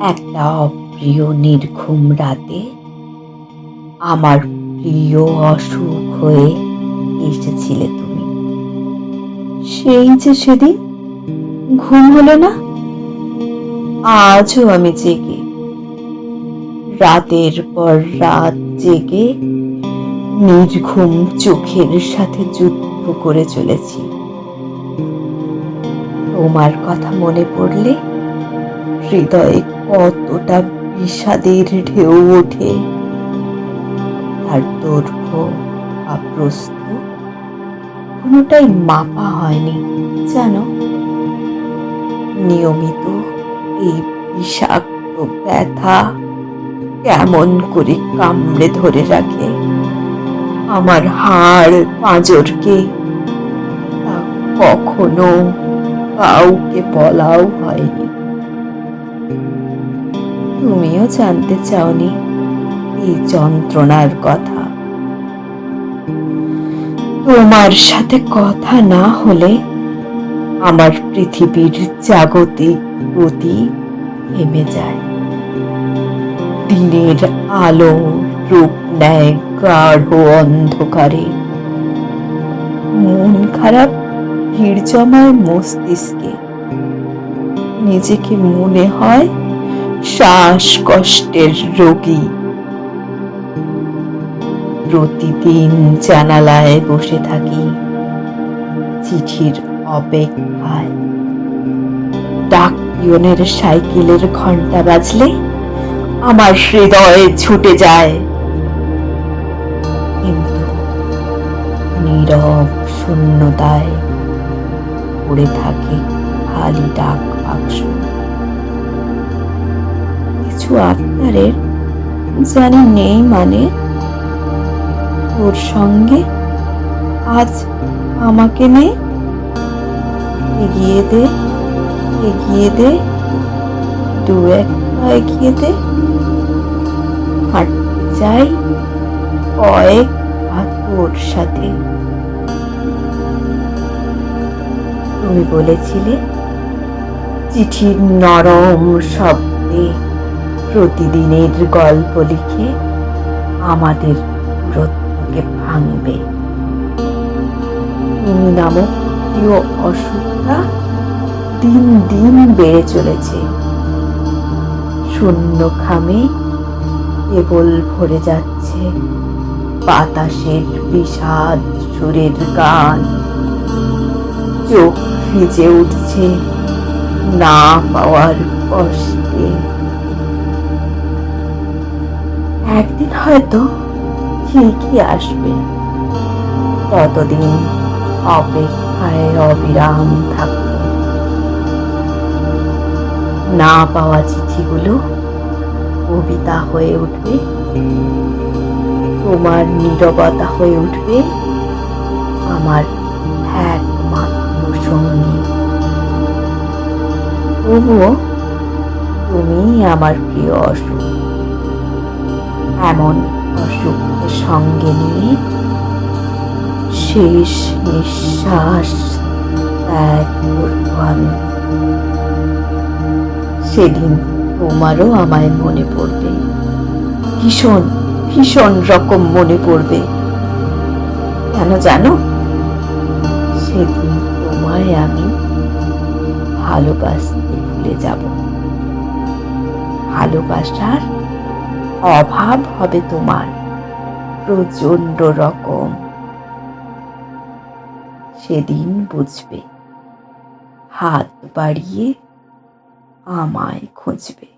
একটা অপ্রিয় নির্ঘুম রাতে আমার প্রিয় অসুখ হয়ে এসেছিলে তুমি। সেই যে সেদিন ঘুম হলো না, আজও আমি জেগে। রাতের পর রাত জেগে নির্ঘুম চোখের সাথে যুদ্ধ করে চলেছি। তোমার কথা মনে পড়লে হৃদয়ে কতটা বিষাদের ঢেউ ওঠে। তার দৈর্ঘ্য বা প্রস্থ কোনোটাই মাপা হয়নি, জানো? নিয়মিত এই বিষাক্ত ব্যথা কেমন করে কামড়ে ধরে রাখে? আমার হাড় পাঁজরকে কখনো কাউকে বলাও হয়নি। তুমিও জানতে চাওনি এই যন্ত্রণার কথা। তোমার সাথে কথা না হলে আমার পৃথিবীর জাগতিক গতি থেমে যায়। দিনের আলো রূপ নেয় গাঢ় অন্ধকারে। মন খারাপ ভিড় জমায় মস্তিষ্কে। নিজেকে মনে হয় শ্বাসকষ্টের রোগী। প্রতিদিন জানালায় বসে থাকি চিঠির অপেক্ষায়। ডাক পিয়নের সাইকেলের ঘণ্টা বাজলে আমার হৃদয়ে ছুটে যায়। কিন্তু নীরব শূন্যতায় পড়ে থাকে খালি ডাক বাক্স কিছু আত্মারের জানি নেই মানে তোর সঙ্গে আজ আমাকে নে এগিয়ে দে এগিয়ে দে, দু এক এগিয়ে দে। হাঁটতে চাই কয়েক পা তোর সাথে। তুমি বলেছিলে চিঠির নরম শব্দে প্রতিদিনের গল্প লিখে আমাদের দূরত্বকে ভাঙবে। তুমি নামক প্রিয় অসুখটা দিন দিন বেড়ে চলেছে। শূন্য খামে কেবল ভরে যাচ্ছে বাতাসের বিষাদ সুরের গান। চোখ ভিজে উঠছে না পাওয়ার কষ্টে। একদিন হয়তো ঠিকই আসবে। ততদিন অপেক্ষায় অবিরাম থাকবে। না পাওয়া চিঠিগুলো কবিতা হয়ে উঠবে। তোমার নীরবতা হয়ে উঠবে। আমার একমাত্র সঙ্গী। তবুও তুমি আমার প্রিয় অসুখ। এমন অসুখকে সঙ্গে নিয়ে শেষ নিঃশ্বাস ত্যাগ আমি সেদিন তোমারও আমায় মনে পড়বে। ভীষণ ভীষণ রকম মনে পড়বে। কেন জানো? সেদিন তোমায় আমি ভালোবাসতে ভুলে যাব। ভালোবাসার অভাব হবে তোমার। প্রচণ্ড রকম। সেদিন বুঝবে। হাত বাড়িয়ে আমায় খুঁজবে।